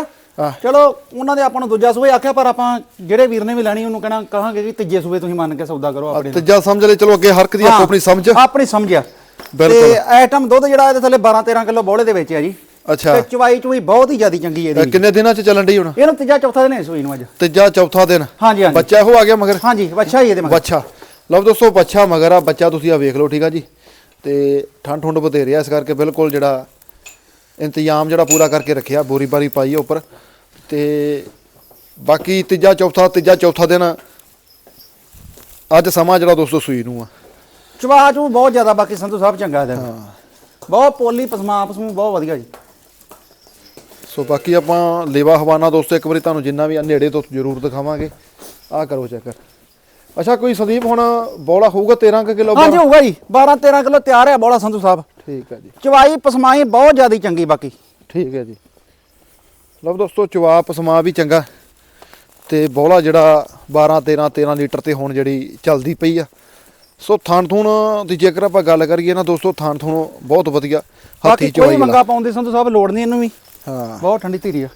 ਚਲੋ ਉਹਨਾਂ ਦੇ ਆਪਾਂ ਨੂੰ ਦੂਜਾ ਸੂਏ ਆਖਿਆ ਪਰ ਆਪਾਂ ਜਿਹੜੇ ਵੀਰ ਨੇ ਵੀ ਲੈਣੀ ਉਹਨੂੰ ਕਹਿਣਾ ਕਹਾਂਗੇ ਕਿ ਤੀਜੇ ਸੂਏ ਤੁਸੀਂ ਮੰਨ ਕੇ ਸੌਦਾ ਕਰੋ ਆਪਣੇ। ਤੀਜਾ ਸਮਝ ਲੈ ਚਲੋ ਅੱਗੇ ਹਰ ਇੱਕ ਦੀ ਆਪੋ ਆਪਣੀ ਸਮਝ। ਆਪਣੀ ਸਮਝਿਆ ਬਿਲਕੁਲ। ਤੇ ਆਈਟਮ ਦੁੱਧ ਜਿਹੜਾ ਇਹਦੇ ਥੱਲੇ 12 13 ਕਿਲੋ ਬੋਲੇ ਦੇ ਵਿੱਚ ਆ ਜੀ। ਅੱਛਾ। ਤੇ ਚਵਾਈ ਚੁਈ ਬਹੁਤ ਹੀ ਜ਼ਿਆਦੀ ਚੰਗੀ ਇਹ ਇਹਦੀ ਕਿੰਨੇ ਦਿਨਾਂ ਚ ਚੱਲਣ ਡਈ ਹੁਣ? ਇਹਨੂੰ ਤੀਜਾ ਚੌਥਾ ਦਿਨ ਹੈ ਸੂਈ ਨੂੰ ਅੱਜ। ਤੀਜਾ ਚੌਥਾ ਦਿਨ। ਹਾਂਜੀ ਹਾਂਜੀ। ਬੱਚਾ ਇਹੋ ਆ ਗਿਆ ਮਗਰ? ਹਾਂਜੀ ਬੱਚਾ ਹੀ ਇਹਦੇ ਮਗਰ। ਬੱਚਾ। ਲਓ ਦੋਸਤੋ ਬੱਚਾ ਮਗਰ ਆ ਬੱਚਾ ਤੁਸੀਂ ਆ ਵੇਖ ਲਓ ਠੀਕ ਆ ਜੀ। ਤੇ ਠੰਡ ਠੁੰਡ ਬਥੇਰੇ ਆ ਇਸ ਕਰਕੇ ਬਿਲਕੁਲ ਜਿਹੜਾ ਇੰਤਜ਼ਾਮ ਜਿਹੜਾ ਪੂਰਾ ਕਰਕੇ ਰੱਖਿਆ ਬੋਰੀ ਬਾਰੀ ਪਾਈ ਉੱਪਰ। ਤੇ ਬਾਕੀ ਤੀਜਾ ਚੌਥਾ ਤੀਜਾ ਚੌਥਾ ਦਿਨ ਅੱਜ ਸਮਾਂ ਜਿਹੜਾ ਦੋਸਤੋ ਸੂਈ ਨੂੰ ਆ। ਚਵਾਹ ਚੂ ਬਹੁਤ ਜ਼ਿਆਦਾ ਬਾਕੀ ਸੰਧੂ ਸਾਹਿਬ ਚੰਗਾ ਇਹਦਾ ਬਹੁਤ ਪੋਲੀ ਪਸਮਾ ਪਸਮੂ ਬਹੁਤ ਵਧੀਆ ਜੀ। ਸੋ ਬਾਕੀ ਆਪਾਂ ਲੇਵਾ ਹਵਾਨਾ ਦੋਸਤੋ ਇੱਕ ਵਾਰੀ ਤੁਹਾਨੂੰ ਜਿੰਨਾ ਵੀ ਨੇੜੇ ਤੋਂ ਜ਼ਰੂਰ ਦਿਖਾਵਾਂਗੇ। ਆ ਕਰੋ ਚੈੱਕ ਅੱਛਾ ਕੋਈ ਸੰਦੀਪ ਹੁਣ ਬੋਲਾ ਹੋਊਗਾ 13 ਕੁ ਕਿਲੋ ਹਾਂਜੀ ਹੋਊਗਾ ਜੀ। 12 13 ਕਿਲੋ ਤਿਆਰ ਹੈ ਬੋਲਾ ਸੰਧੂ ਸਾਹਿਬ। ਠੀਕ ਹੈ ਜੀ। ਚਵਾਈ ਪਸਮਾਈ ਬਹੁਤ ਜ਼ਿਆਦੀ ਚੰਗੀ ਬਾਕੀ। ਠੀਕ ਹੈ ਜੀ। ਲਓ ਦੋਸਤੋ ਚਵਾਪ ਸਮਾ ਵੀ ਚੰਗਾ। ਤੇ ਬੋਲਾ ਜਿਹੜਾ 12 13 13 ਲੀਟਰ ਤੇ ਹੁਣ ਜਿਹੜੀ ਚੱਲਦੀ ਪਈ ਆ। ਸੋ ਥਾਣ ਥੂਣ ਦੀ ਜੇਕਰ ਆਪਾਂ ਗੱਲ ਕਰੀਏ ਨਾ ਦੋਸਤੋ ਥਾਣ ਥੂਣ ਬਹੁਤ ਵਧੀਆ। ਹੱਥੀ ਕੋਈ ਚਵਾਈ ਮੰਗਾ ਪਾਉਂਦੇ ਸੰਧੂ ਸਾਹਿਬ ਲੋੜ ਨਹੀਂ ਇਹਨੂੰ ਵੀ। ਹਾਂ। ਬਹੁਤ ਠੰਡੀ ਧੀਰੀ ਆ।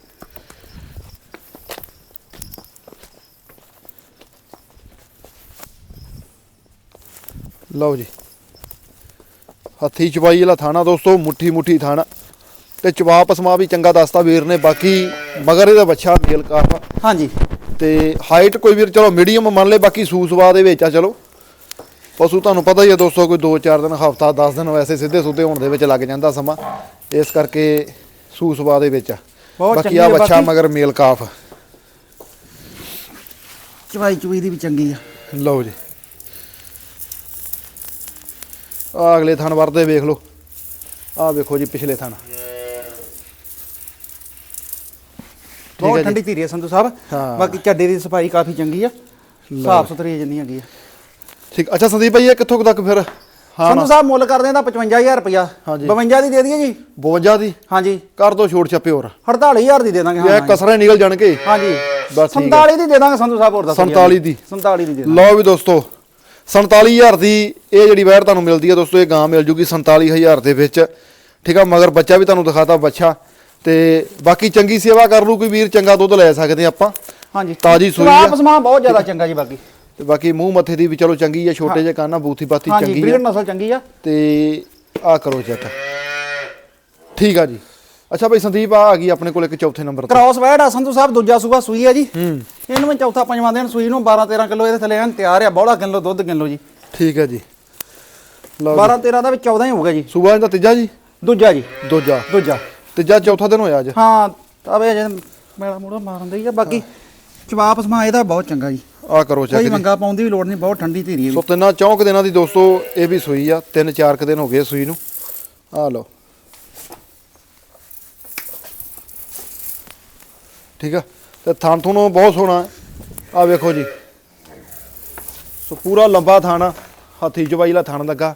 ਲਓ ਜੀ। ਹੱਥੀ ਚਵਾਈ ਵਾਲਾ ਥਾਣਾ ਦੋਸਤੋ ਮੁੱਠੀ ਮੁੱਠੀ ਥਾਣਾ। ਤੇ ਚਵਾਪ ਸਮਾ ਵੀ ਚੰਗਾ ਦੱਸਤਾ ਵੀਰ ਨੇ ਬਾਕੀ ਮਗਰ ਇਹਦਾ ਬੱਚਾ ਮੇਲ ਕਾਫ ਹਾਂਜੀ। ਤੇ ਹਾਈਟ ਕੋਈ ਵੀਰ ਚਲੋ ਮੀਡੀਅਮ ਮੰਨ ਲੈ ਬਾਕੀ ਸੂਸਵਾ ਦੇ ਵਿੱਚ ਆ ਚਲੋ। ਪਸ਼ੂ ਤੁਹਾਨੂੰ ਪਤਾ ਹੀ ਹੈ ਦੋਸਤੋ ਕੋਈ 2-4 ਦਿਨ ਹਫਤਾ 10 ਦਿਨ ਵੈਸੇ ਸਿੱਧੇ ਸੁੱਧੇ ਹੋਣ ਦੇ ਵਿੱਚ ਲੱਗ ਜਾਂਦਾ ਸਮਾਂ। ਇਸ ਕਰਕੇ ਸੂਸਵਾ ਦੇ ਵਿੱਚ ਬਾਕੀ ਆ ਬੱਚਾ। ਮਗਰ ਮੇਲ ਕਾਫ। ਚਵਾਈ ਚੁਈ ਦੀ ਵੀ ਚੰਗੀ ਆ। ਲਓ ਜੀ। ਆ ਅਗਲੇ ਥਣ ਵਰਦੇ ਵੇਖ ਲਓ। ਆ ਵੇਖੋ ਜੀ ਪਿਛਲੇ ਥਣ ਹੈ ਬਹੁਤ। ਠੰਡੀ ਧੀਰੀ ਆ ਸੰਧੂ ਸਾਹਿਬ। ਹਾਂ। ਬਾਕੀ ਚੱਡੇ ਦੀ ਸਫ਼ਾਈ ਕਾਫੀ ਚੰਗੀ ਆ। ਸਾਫ਼ ਸੁਥਰੀ ਜਿੰਨੀ ਹੈਗੀ ਆ। ਠੀਕ ਅੱਛਾ ਸੰਦੀਪ ਭਾਈ ਇਹ ਕਿੱਥੋਂ ਤੱਕ ਫਿਰ? ਹਾਂ ਸੰਧੂ ਸਾਹਿਬ ਮੁੱਲ ਕਰਦੇ ਆ ਤਾਂ 55000 ਰੁਪਇਆ। ਹਾਂਜੀ। 52 ਦੀ ਦੇ ਦਈਏ ਜੀ? 52 ਦੀ? ਹਾਂਜੀ। ਕਰ ਦੋ ਛੋੜ ਛੱਪੇ ਹੋਰ। 48000 ਦੀ ਦੇ ਦਾਂਗੇ ਇਹ ਹਾਂ। ਕਸਰੇ ਨਿਕਲ ਜਾਣਗੇ। ਹਾਂਜੀ। ਬਸ ਠੀਕ ਹੈ। 47 ਦੀ ਦੇ ਦਾਂਗੇ ਸੰਧੂ ਸਾਹਿਬ ਹੋਰ ਦੱਸੋ 47 ਦੀ। 47 ਦੀ ਦੇ ਲਓ ਵੀ ਦੋਸਤੋ 47000 ਦੀ ਇਹ ਜਿਹੜੀ ਵੈਰ ਤੁਹਾਨੂੰ ਮਿਲਦੀ ਹੈ ਦੋਸਤੋ ਇਹ ਗਾਂ ਮਿਲ ਜੂਗੀ 47000 ਦੇ ਵਿੱਚ। ਠੀਕ ਆ ਮਗਰ ਬੱਚਾ ਵੀ ਤੁਹਾਨੂੰ ਦਿਖਾਤਾ ਬੱਚਾ। ਤੇ ਬਾਕੀ ਚੰਗੀ ਸੇਵਾ ਕਰ ਲੂ ਕੋਈ ਵੀਰ ਚੰਗਾ ਦੁੱਧ ਲੈ ਸਕਦੇ ਆਪਾਂ। ਹਾਂਜੀ। ਤਾਜ਼ੀ ਸੂਈ ਆ। ਸਮਾਂ ਬਹੁਤ ਜ਼ਿਆਦਾ ਚੰਗਾ ਜੀ ਬਾਕੀ। ਤੇ ਬਾਕੀ ਮੂੰਹ ਮੱਥੇ ਦੀ ਵੀ ਚਲੋ ਚੰਗੀ ਆ ਛੋਟੇ ਜਿਹੇ ਕੰਨ ਬੂਥੀ ਬਾਤੀ ਹਾਂਜੀ ਚੰਗੀ ਬਰੀਡ ਆ ਨਸਲ ਚੰਗੀ ਆ। ਤੇ ਆ ਕਰੋ ਚੈੱਕ ਠੀਕ ਆ ਜੀ। ਅੱਛਾ ਭਾਈ ਸੰਦੀਪ ਆ ਆ ਗਈ ਆਪਣੇ ਕੋਲ ਇੱਕ ਚੌਥੇ ਨੰਬਰ ਤੇ। ਕ੍ਰਾਸ ਵੈਡ ਆ ਸੰਧੂ ਸਾਹਿਬ ਦੂਜਾ ਸੂਆ ਸੂਈ ਆ ਜੀ। ਇਹਨੂੰ ਮੈਂ ਚੌਥਾ ਪੰਜਵਾਂ ਦਿਨ ਸੂਈ ਨੂੰ 12 13 ਕਿਲੋ ਇਹਦੇ ਥੱਲੇ ਐਨ ਤਿਆਰ ਆ ਬੋਲਾ ਕਿਲੋ ਦੁੱਧ ਕਿਲੋ ਜੀ। ਠੀਕ ਹੈ ਜੀ। ਲਓ 12 13 ਦਾ ਵੀ 14 ਹੀ ਹੋਊਗਾ ਜੀ। ਸੂਬਾ ਦਾ ਤੀਜਾ ਜੀ? ਦੂਜਾ ਜੀ। ਦੂਜਾ। ਦੂਜਾ। ਤੀਜਾ ਚੌਥਾ ਦਿਨ ਹੋਇਆ ਅੱਜ। ਹਾਂ ਅਵੇ ਜੇ ਮੇਲਾ ਮੂੜਾ ਮਾਰਨ ਦੇ ਆ ਬਾਕੀ ਜਵਾਬ ਸਮਾ ਇਹਦਾ ਬਹੁਤ ਚੰਗਾ ਜੀ। ਆ ਕਰੋ ਚੈੱਕ ਕੋਈ ਮੰਗਾ ਪਾਉਣ ਦੀ ਵੀ ਲੋੜ ਨਹੀਂ ਬਹੁਤ ਠੰਡੀ ਧੀਰੀ ਹੈ ਸੋ ਤਿੰਨਾਂ ਚੌਂਕ ਦਿਨਾਂ ਦੀ ਦੋਸਤੋ ਇਹ ਵੀ ਸੂਈ ਆ। ਤਿੰਨ ਚਾਰ ਕੁ ਦਿਨ ਹੋ ਗਏ ਸੂਈ ਨੂੰ। ਆ ਲਓ। ਠੀਕ ਆ? ਤੇ ਥਣ ਥੁਣੋਂ ਬਹੁਤ ਸੋਹਣਾ ਆ ਵੇਖੋ ਜੀ। ਸੋ ਪੂਰਾ ਲੰਬਾ ਥਣ ਆ। ਹਾਥੀ ਚਵਾਈ ਵਾਲਾ ਥਣ ਲੱਗਾ।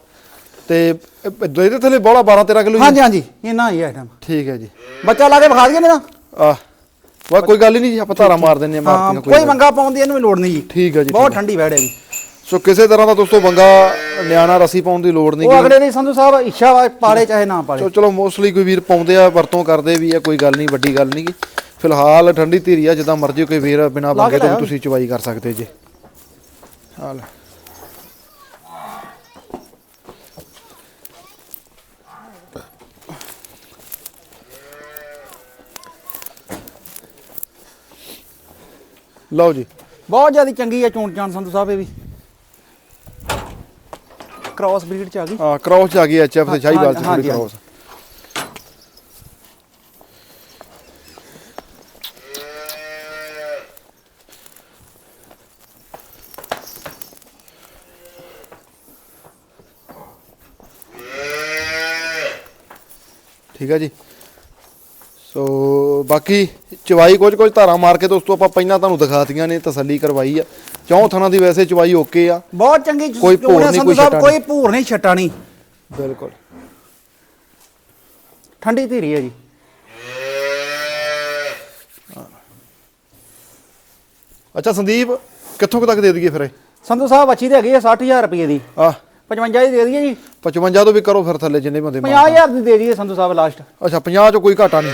ਤੇ ਇਹ- ਇਹਦੇ ਥੱਲੇ ਬੋਲਾ 12 13 ਕਿਲੋ ਹਾਂਜੀ ਹਾਂਜੀ। ਇਹਨਾਂ ਹੀ ਆਈਟਮ ਠੀਕ ਹੈ ਜੀ। ਬੱਚਾ ਲਾ ਕੇ ਵਿਖਾ ਦਈਏ ਨਾ ਆ ਵਾ ਕੋਈ ਗੱਲ ਹੀ ਨਹੀਂ ਜੀ ਆਪਾਂ ਧਾਰਾ ਮਾਰ ਦਿੰਨੇ ਆ ਮਾਰਤੀਆਂ ਕੋਈ ਮੰਗਾ ਪਾਉਣ ਦੀ ਇਹਨੂੰ ਵੀ ਲੋੜ ਨਹੀਂ ਜੀ। ਠੀਕ ਹੈ ਜੀ ਬਹੁਤ। ਠੰਡੀ ਹੈ ਜੀ। ਸੋ ਕਿਸੇ ਤਰ੍ਹਾਂ ਦਾ ਦੋਸਤੋ ਬੰਗਾ ਨਿਆਣਾ ਰਸੀ ਪਾਉਣ ਦੀ ਲੋੜ ਨਹੀਂ ਉਹ ਅਗਲੇ ਦੀ ਸੰਧੂ ਸਾਹਿਬ ਇੱਛਾ ਵਾ ਪਾਲੇ ਚਾਹੇ ਨਾ ਪਾਲੇ। ਚਲੋ ਮੋਸਟਲੀ ਕੋਈ ਵੀਰ ਪਾਉਂਦੇ ਆ ਵਰਤੋਂ ਕਰਦੇ ਵੀ ਆ ਕੋਈ ਗੱਲ ਨਹੀਂ ਵੱਡੀ ਗੱਲ ਨਹੀਂ ਫਿਲਹਾਲ ਠੰਡੀ ਧੀਰੀ ਆ ਜਿੱਦਾਂ ਮਰਜ਼ੀ ਕੋਈ ਵੀਰ ਬਿਨਾ ਬੰਗੇ ਤੋਂ ਵੀ। ਤੁਸੀਂ ਚਵਾਈ ਕਰ ਸਕਦੇ ਜੀ। ਹਾਲ ਲਓ ਜੀ। ਬਹੁਤ ਜ਼ਿਆਦਾ ਚੰਗੀ ਹੈ ਚੋਣ ਚਾਣ ਸੰਧੂ ਸਾਹਿਬ ਇਹ ਵੀ। ਕ੍ਰਾਸ ਬਰੀਡ ਚ ਆ ਗਈ। ਆ ਕ੍ਰੋਸ ਚ ਆ ਗਈ ਐਚਐਫ ਤੇ ਸ਼ਾਹੀਵਾਲ ਚ। ਕ੍ਰੋਸ ਠੀਕ ਹੈ ਜੀ। ਸੋ ਬਾਕੀ ਚਵਾਈ ਕੁਝ ਕੁਝ ਧਾਰਾ ਮਾਰ ਕੇ ਦੋਸਤੋ ਆਪਾਂ ਪਹਿਲਾਂ ਤੁਹਾਨੂੰ ਦਿਖਾਤੀਆਂ ਨੇ ਤਸੱਲੀ ਕਰਵਾਈ ਆ। ਚੌਂ ਥਾਣਾ ਦੀ ਵੈਸੇ ਚਵਾਈ ਓਕੇ ਆ। ਬਹੁਤ ਚੰਗੀ ਕੋਈ ਭੂਰ ਨਹੀਂ, ਕੋਈ ਛੱਟਾ ਕੋਈ ਭੂਰ ਨਹੀਂ ਛਟਾ ਨਹੀਂ। ਬਿਲਕੁਲ। ਠੰਡੀ ਧੀਰੀ ਹੈ ਜੀ। ਅੱਛਾ ਸੰਦੀਪ ਕਿੱਥੋਂ ਤੱਕ ਦੇ ਦਈਏ ਫਿਰ ਇਹ? ਸੰਧੂ ਸਾਹਿਬ ਅੱਛੀ ਤੇ ਹੈਗੀ ਹੈ 60000 ਰੁਪਏ ਦੀ। ਆ 55 ਦੀ ਦੇ ਦਈਏ ਜੀ। 55 ਤੋਂ ਵੀ ਕਰੋ ਫਿਰ ਥੱਲੇ ਜਿੰਨੇ ਬੰਦੇ ਮਾਰ 50000 ਦੀ ਦੇ ਦਈਏ ਸੰਧੂ ਸਾਹਿਬ ਲਾਸਟ ਅੱਛਾ 50 ਚੋਂ ਕੋਈ ਘਾਟਾ ਨਹੀਂ।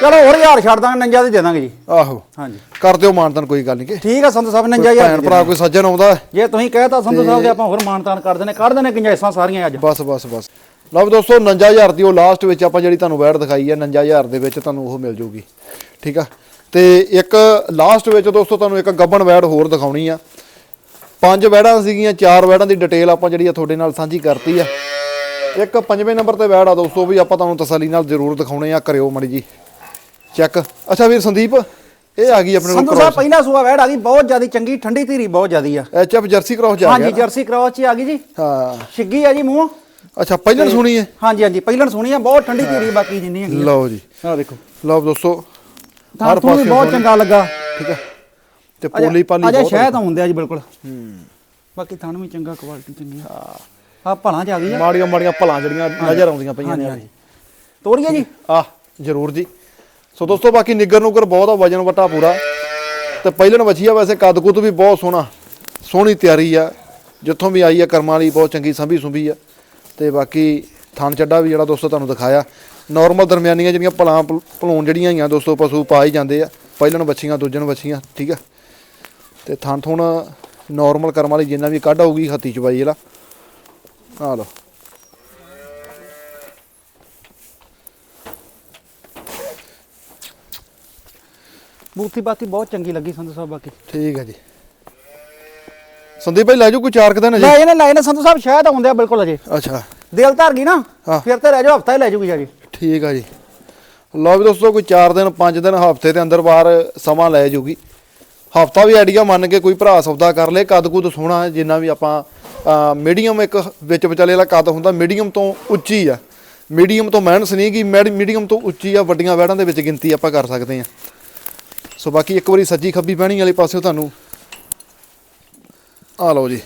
ਚਲੋ ਹੋਰ ਹਜ਼ਾਰ ਛੱਡ ਦਾਂਗੇ 49 ਦੀ ਦੇ ਦਾਂਗੇ ਜੀ। ਆਹੋ। ਹਾਂਜੀ। ਕਰ ਦਿਓ ਮਾਨਤਨ ਕੋਈ ਗੱਲ ਨਹੀਂ ਕਿ। ਠੀਕ ਆ ਸੰਧੂ ਸਾਹਿਬ 49000 ਭੈਣ ਭਰਾ ਕੋਈ ਸੱਜਣ ਆਉਂਦਾ ਜੇ ਤੁਸੀਂ ਕਹਿਤਾ ਸੰਧੂ ਸਾਹਿਬ ਦੇ ਆਪਾਂ ਹੋਰ ਮਾਨਤਾਨ ਕਰ ਦਿੰਦੇ ਕੱਢ ਦਿੰਦੇ ਗੁੰਜਾਇਸ਼ਾਂ ਸਾਰੀਆਂ ਅੱਜ। ਬਸ ਬਸ ਬਸ। ਲਓ ਦੋਸਤੋ 59000 ਦੀ ਉਹ ਲਾਸਟ ਵਿੱਚ ਆਪਾਂ ਜਿਹੜੀ ਤੁਹਾਨੂੰ ਵੈੜ ਦਿਖਾਈ ਹੈ 59000 ਦੇ ਵਿੱਚ ਤੁਹਾਨੂੰ ਉਹ ਮਿਲ ਜੂਗੀ। ਠੀਕ ਆ? ਤੇ ਇੱਕ ਲਾਸਟ ਵਿੱਚ ਦੋਸਤੋ ਤੁਹਾਨੂੰ ਇੱਕ ਗੱਬਣ ਵੈੜ ਹੋਰ ਦਿਖਾਉਣੀ ਆ। ਪੰਜ ਵੈੜਾਂ ਸੀਗੀਆਂ ਚਾਰ ਵੈੜਾਂ ਦੀ ਡਿਟੇਲ ਆਪਾਂ ਜਿਹੜੀ ਆ ਤੁਹਾਡੇ ਨਾਲ ਸਾਂਝੀ ਕਰਤੀ ਆ। ਇੱਕ ਪੰਜਵੇਂ ਨੰਬਰ ਤੇ ਵੈੜ ਆ ਦੋਸਤੋ ਵੀ ਆਪਾਂ ਤੁਹਾਨੂੰ ਤਸੱਲੀ ਨਾਲ ਜ਼ਰੂਰ ਦਿਖਾਉਣੇ ਆ ਕਰਿਓ ਮੜੀ ਜੀ। ਚੈੱਕ ਅੱਛਾ ਵੀਰ ਸੰਦੀਪ ਇਹ ਆ ਗਈ ਆਪਣੇ ਸੰਧੂ ਕੋਲ ਸਾਹਿਬ ਪਹਿਲਾ ਸੂਆ ਵੈੜ ਆ ਗਈ ਬਹੁਤ ਜ਼ਿਆਦੀ ਚੰਗੀ ਠੰਡੀ ਧੀਰੀ ਬਹੁਤ ਜ਼ਿਆਦੀ ਆ। ਐਚ ਐਫ ਜਰਸੀ ਕ੍ਰੋਸ ਜਾ ਹਾਂਜੀ ਗਿਆ ਜਰਸੀ ਕ੍ਰਾਸ ਚ ਹੀ ਆ ਗਈ ਜੀ। ਹਾਂ। ਛਿੱਗੀ ਆ ਜੀ ਮੂੰਹ। ਅੱਛਾ ਪਹਿਲਾਂ ਸੁਣੀ ਹੈ? ਹਾਂਜੀ ਹਾਂਜੀ ਪਹਿਲਣ ਸੁਣੀ ਆ ਬਹੁਤ ਠੰਡੀ ਧੀਰੀ ਬਾਕੀ ਜਿੰਨੀ ਹੈਗੀ ਆ ਲਓ ਜੀ। ਆਹ ਦੇਖੋ। ਲਓ ਦੋਸਤੋ ਤੁਹਾਨੂੰ ਵੀ ਬਹੁਤ ਚੰਗਾ ਲੱਗਾ। ਠੀਕ ਹੈ। ਤੇ ਪੋਲੀ ਪਾਲੀ ਅਜੇ ਬਹੁਤ ਸ਼ਹਿਦ ਹੁੰਦੇ ਆ ਜੀ ਬਿਲਕੁਲ। ਬਾਕੀ ਤੁਹਾਨੂੰ ਵੀ ਚੰਗਾ ਕੁਆਲਿਟੀ ਚੰਗੀ ਆ। ਆ ਭਲਾ ਚ ਆ ਗਈ ਆ। ਮਾੜੀਆਂ ਮਾੜੀਆਂ ਭਲਾਂ ਜਿਹੜੀਆਂ ਨਜ਼ਰ ਆਉਂਦੀਆਂ ਪਈਆਂ ਨੇ। ਤੋਰੀਏ ਜੀ? ਆ ਜਰੂਰ ਜੀ। ਸੋ ਦੋਸਤੋ ਬਾਕੀ ਨਿੱਗਰ ਨੁਗਰ ਬਹੁਤ ਆ ਵਜਨ ਵਟਾ ਪੂਰਾ। ਤੇ ਪਹਿਲਣ ਵਛੀ ਆ ਵੈਸੇ ਕੱਦ ਕੁੱਦ ਵੀ ਬਹੁਤ ਸੋਹਣਾ। ਸੋਹਣੀ ਤਿਆਰੀ ਆ। ਜਿੱਥੋਂ ਵੀ ਆਈ ਆ ਕਰਮਾਂ ਵਾਲੀ ਬਹੁਤ ਚੰਗੀ ਸੰਭੀ ਸੁੰਭੀ ਆ। ਤੇ ਬਾਕੀ ਥਣ ਚੱਡਾ ਵੀ ਜਿਹੜਾ ਦੋਸਤੋ ਤੁਹਾਨੂੰ ਦਿਖਾਇਆ। ਨਾਰਮਲ ਦਰਮਿਆਨੀਆਂ ਜਿਹੜੀਆਂ ਭਲਾਂ ਭਲ- ਭਲੂਣ ਜਿਹੜੀਆਂ ਹੈਗੀਆਂ ਦੋਸਤੋ ਪਸ਼ੂ ਪਾ ਹੀ ਜਾਂਦੇ ਆ। ਪਹਿਲਣ ਵੱਛੀਆਂ ਦੂਜਣ ਵੱਛੀਆਂ ਠੀਕ ਆ? ਤੇ ਥਣ ਥੁਣ ਨਾਰਮਲ ਕਰਮ ਵਾਲੀ ਜਿੰਨਾ ਵੀ ਕੱਢ ਆਊਗੀ ਹੱਤੀ ਚਵਾਈ ਇਹਲਾ ਆ ਲਓ। ਬੂਥੀ ਬਾਤੀ ਬਹੁਤ ਚੰਗੀ ਲੱਗੀ ਸੰਧੂ ਸਾਹਿਬ ਬਾਕੀ। ਠੀਕ ਹੈ ਜੀ। ਸੰਦੀਪ ਭਾਈ ਲੈ ਜਾਓ ਕੋਈ ਚਾਰ ਕੁ ਦਿਨ ਅਜੇ ਲੈ ਇਹਨੇ ਲੈ ਇਹਨੇ ਸੰਧੂ ਸਾਹਿਬ ਸ਼ਹਿਦ ਹੁੰਦੇ ਆ ਬਿਲਕੁਲ ਅਜੇ ਅੱਛਾ। ਦਿਲ ਧਰ ਗਈ ਨਾ ਹਾਂ। ਫਿਰ ਤੇ ਰਹਿ ਜਾਓ ਹਫਤਾ ਹੀ ਲੈ ਜੂਗੀ ਜੀ ਠੀਕ ਆ ਜੀ। ਲਓ ਵੀ ਦੋਸਤੋ ਕੋਈ 4 ਦਿਨ 5 ਦਿਨ ਹਫ਼ਤੇ ਦੇ ਅੰਦਰ ਬਾਹਰ ਸਮਾਂ ਲੈ ਜੂਗੀ। ਹਫਤਾ ਵੀ ਆਈਡੀਆ ਮੰਨ ਕੇ ਕੋਈ ਭਰਾ ਸੌਦਾ ਕਰ ਲੇ, ਕੱਦ ਕੁੱਦ ਸੋਹਣਾ, ਜਿੰਨਾ ਵੀ ਆਪਾਂ ਮੀਡੀਅਮ ਇੱਕ ਵਿੱਚ ਵਿਚਾਲੇ ਵਾਲਾ ਕੱਦ ਹੁੰਦਾ ਮੀਡੀਅਮ ਤੋਂ ਉੱਚੀ ਆ। ਮੀਡੀਅਮ ਤੋਂ ਮਾਈਨਸ ਨਹੀਂ ਕਿ ਮੀਡੀਅਮ ਤੋਂ ਉੱਚੀ ਆ, ਵੱਡੀਆਂ ਵੈੜਾਂ ਦੇ ਵਿੱਚ ਗਿਣਤੀ ਆਪਾਂ ਕਰ ਸਕਦੇ ਆ ਸੋ ਬਾਕੀ ਇੱਕ ਵਾਰੀ ਸੱਜੀ ਖੱਬੀ ਬਹਿਣੀ ਵਾਲੇ ਪਾਸਿਓ ਤੁਹਾਨੂੰ। ਆ ਲਓ ਜੀ।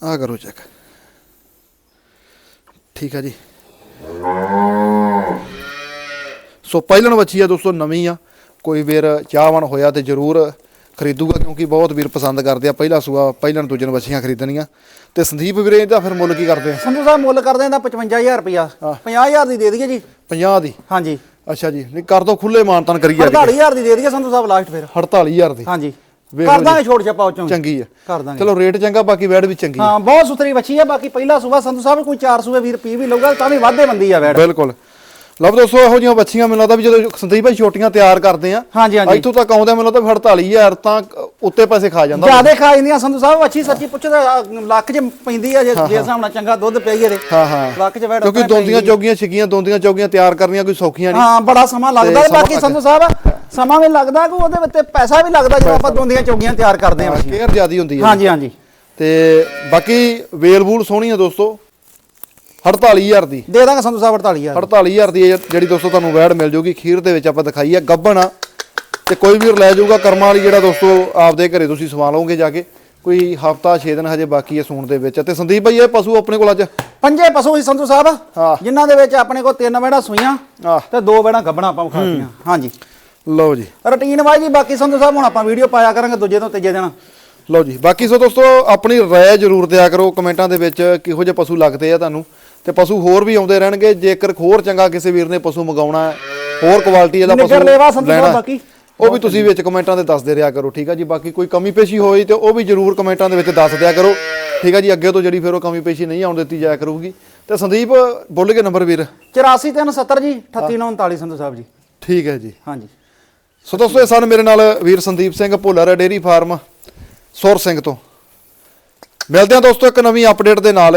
ਆ ਕਰੋ ਚੈੱਕ ਠੀਕ ਆ ਜੀ। ਸੋ ਪਹਿਲਣ ਵੱਛੀ ਆ ਦੋਸਤੋ, ਨਵੀਂ ਆ। ਕੋਈ ਵੀਰ ਚਾਹਵਣ ਹੋਇਆ ਤੇ ਜ਼ਰੂਰ ਖਰੀਦੂਗਾ ਕਿਉਂਕਿ ਬਹੁਤ ਵੀਰ ਪਸੰਦ ਕਰਦੇ ਆ। ਪਹਿਲਾ ਸੂਆ ਪਹਿਲਣ ਦੂਜਣ ਵੱਛੀਆਂ ਖਰੀਦਣੀਆਂ। ਤੇ ਸੰਦੀਪ ਵੀਰੇ ਇਹਦਾ ਫਿਰ ਮੁੱਲ ਕੀ ਕਰਦੇ ਆ? ਸੰਧੂ ਸਾਹਿਬ ਮੁੱਲ ਕਰਦੇ ਇਹਦਾ 55000 ਰੁਪਿਆ 50000 ਦੀ ਦੇ ਦਈਏ ਜੀ। 50 ਦੀ? ਹਾਂਜੀ। ਅੱਛਾ ਜੀ। ਨਹੀਂ ਕਰ ਦੋ ਖੁੱਲੇ ਮਾਨਤਨ ਕਰੀਏ ਅੱਜ 48000 ਦੀ ਦੇ ਦਈਏ ਸੰਧੂ ਸਾਹਿਬ ਲਾਸਟ ਫਿਰ। 48000 ਦੀ। ਹਾਂਜੀ। ਕਰ ਦਾਂਗੇ ਛੋਟ ਛਪਾ ਉੱਚੋਂ ਚੰਗੀ ਆ। ਕਰ ਦਾਂਗੇ। ਚਲੋ ਰੇਟ ਚੰਗਾ ਬਾਕੀ ਵੈੜ ਵੀ ਚੰਗੀ ਆ। ਹਾਂ ਬਹੁਤ ਸੁਥਰੀ ਬੱਚੀ ਆ ਬਾਕੀ ਪਹਿਲਾ ਸੂਬਾ ਸੰਧੂ ਸਾਹਿਬ ਕੋਈ 4 ਸੂਬੇ ਵੀਰ ਪੀ ਵੀ ਲਊਗਾ ਤਾਂ ਵੀ ਵਾਧੇ ਬੰਦੀ ਆ ਵੈੜ। ਬਿਲਕੁਲ। ਲਓ ਦੋਸਤੋ ਇਹੋ ਜਿਹੀਆਂ ਬੱਚੀਆਂ ਮੈਨੂੰ ਲੱਗਦਾ ਵੀ ਜਦੋਂ ਸੰਦੀਪ ਭਾਈ ਛੋਟੀਆਂ ਤਿਆਰ ਕਰਦੇ ਆ ਹਾਂਜੀ ਹਾਂਜੀ। ਇੱਥੋਂ ਤੱਕ ਆਉਂਦੇ ਆ, ਮੈਨੂੰ ਲੱਗਦਾ ਵੀ 48000 ਤਾਂ ਉੱਤੇ ਪੈਸੇ ਖਾ ਜਾਂਦਾ ਜਿਆਦੇ ਖਾ ਜਾਂਦੀਆਂ ਸੰਧੂ ਸਾਹਿਬ ਅੱਛੀ ਸੱਚੀ ਪੁੱਛੋ ਤਾਂ ਅ, ਲੱਖ ਚ ਪੈਂਦੀ ਆ ਜੇ ਜੇ ਨਾਲ ਚੰਗਾ ਦੁੱਧ ਪਈਏ ਤੇ ਹਾਂ ਹਾਂ। ਲੱਖ ਚ ਵੈੜ ਕਿਉਂਕਿ ਦੋਂਦੀਆਂ। ਜੋਗੀਆਂ ਛਿੱਕੀਆਂ ਦੋਂਦੀਆਂ ਜੋਗੀਆਂ ਤਿਆਰ ਕਰਨੀਆਂ ਕੋਈ ਸੌਖੀਆਂ ਨਹੀਂ। ਹਾਂ ਬੜਾ ਸਮਾਂ ਲੱਗਦਾ ਬਾਕੀ ਸੰਧੂ ਸਾਹਿਬ ਸਮਾਂ ਵੀ ਲੱਗਦਾ ਕਿ ਉਹਦੇ ਵਿੱਚ ਪੈਸਾ ਵੀ ਲੱਗਦਾ ਜਦੋਂ ਆਪਾਂ ਦੋਂਦੀਆਂ ਚੌਗੀਆਂ ਤਿਆਰ ਕਰਦੇ ਹਾਂ ਕੇਅਰ ਜ਼ਿਆਦੀ ਹੁੰਦੀ ਹੈ ਹਾਂਜੀ ਹਾਂਜੀ। ਤੇ ਬਾਕੀ ਵੇਲ ਵੂਲ ਸੋਹਣੀ ਆ ਦੋਸਤੋ। 48000 ਦੀ। ਦੇ ਦਾਂਗੇ ਸੰਧੂ ਸਾਹਿਬ 48000 48000 ਦੀ ਇਹ ਜਿਹੜੀ ਦੋਸਤੋ ਤੁਹਾਨੂੰ ਵੈੜ ਮਿਲ ਜੂਗੀ ਖੀਰ ਦੇ ਵਿੱਚ ਆਪਾਂ ਦਿਖਾਈ ਆ ਗੱਬਣ। ਆ ਤੇ ਕੋਈ ਵੀਰ ਲੈ ਜਾਊਗਾ ਕਰਮਾਂ ਵਾਲੀ ਜਿਹੜਾ ਦੋਸਤੋ ਆਪਦੇ ਘਰੇ ਤੁਸੀਂ ਸਵਾ ਲਓਗੇ ਜਾ ਕੇ ਕੋਈ ਹਫਤਾ 6 ਦਿਨ ਹਜੇ ਬਾਕੀ ਹੈ ਸੂਣ ਦੇ ਵਿੱਚ। ਤੇ ਸੰਦੀਪ ਭਾਈ ਇਹ ਪਸ਼ੂ ਆਪਣੇ ਕੋਲ ਅੱਜ? ਪੰਜੇ ਪਸ਼ੂ ਸੀ ਸੰਧੂ ਸਾਹਿਬ। ਜਿਨ੍ਹਾਂ ਦੇ ਵਿੱਚ ਆਪਣੇ ਕੋਲ ਤਿੰਨ ਵੇੜਾ ਸੂਈਆਂ ਤੇ ਦੋ ਵੇੜਾ ਗੱਬਣਾ ਆਪਾਂ ਖਾਤੀਆਂ ਹਾਂਜੀ। ਲਓ ਜੀ। ਰੁਟੀਨ ਵਾਈ ਜੀ ਬਾਕੀ ਸੰਧੂ ਸਾਹਿਬ ਹੁਣ ਆਪਾਂ ਵੀਡੀਓ ਪਾਇਆ ਕਰਾਂਗੇ ਦੂਜੇ ਤੋਂ ਤੀਜੇ ਦਿਨ। ਲਓ ਜੀ ਬਾਕੀ ਸੋ ਦੋਸਤੋ ਆਪਣੀ ਰਾਏ ਜ਼ਰੂਰ ਦਿਆ ਕਰੋ ਕਮੈਂਟਾਂ ਦੇ ਵਿੱਚ ਕਿਹੋ ਜਿਹੇ ਪਸ਼ੂ ਲੱਗਦੇ ਆ ਤੁਹਾਨੂੰ। ਤੇ ਪਸ਼ੂ ਹੋਰ ਵੀ ਆਉਂਦੇ ਰਹਿਣਗੇ ਜੇਕਰ ਹੋਰ ਚੰਗਾ ਕਿਸੇ ਵੀਰ ਨੇ ਪਸ਼ੂ ਮੰਗਾਉਣਾ ਹੈ ਹੋਰ ਕੁਆਲਿਟੀ ਵਾਲਾ ਪਸ਼ੂ ਲੈਣਾ ਬਾਕੀ। ਉਹ ਵੀ ਤੁਸੀਂ ਵਿੱਚ ਕਮੈਂਟਾਂ ਤੇ ਦੱਸਦੇ ਰਿਹਾ ਕਰੋ ਠੀਕ ਆ ਜੀ? ਬਾਕੀ ਕੋਈ ਕਮੀ ਪੇਸ਼ੀ ਹੋਈ ਤੇ ਉਹ ਵੀ ਜ਼ਰੂਰ ਕਮੈਂਟਾਂ ਦੇ ਵਿੱਚ ਦੱਸ ਦਿਆ ਕਰੋ ਠੀਕ ਆ ਜੀ? ਅੱਗੇ ਤੋਂ ਜਿਹੜੀ ਫਿਰ ਉਹ ਕਮੀ ਪੇਸ਼ੀ ਨਹੀਂ ਆਉਣ ਦਿੱਤੀ ਜਾਇਆ ਕਰੂਗੀ। ਤੇ ਸੰਦੀਪ ਬੋਲ ਕੇ ਨੰਬਰ ਵੀਰ। 84370 ਜੀ 38939 ਸੰਧੂ ਸਾਹਿਬ ਜੀ। ਠੀਕ ਹੈ ਜੀ। ਹਾਂਜੀ। ਸੋ ਦੋਸਤੋ ਇਹ ਸਨ ਮੇਰੇ ਨਾਲ ਵੀਰ ਸੰਦੀਪ ਸਿੰਘ ਭੋਲਰ ਡੇਰੀ ਫਾਰਮ ਸੁਰ ਸਿੰਘ ਤੋਂ। ਮਿਲਦੇ ਹਾਂ ਦੋਸਤੋ ਇੱਕ ਨਵੀਂ ਅਪਡੇਟ ਦੇ ਨਾਲ।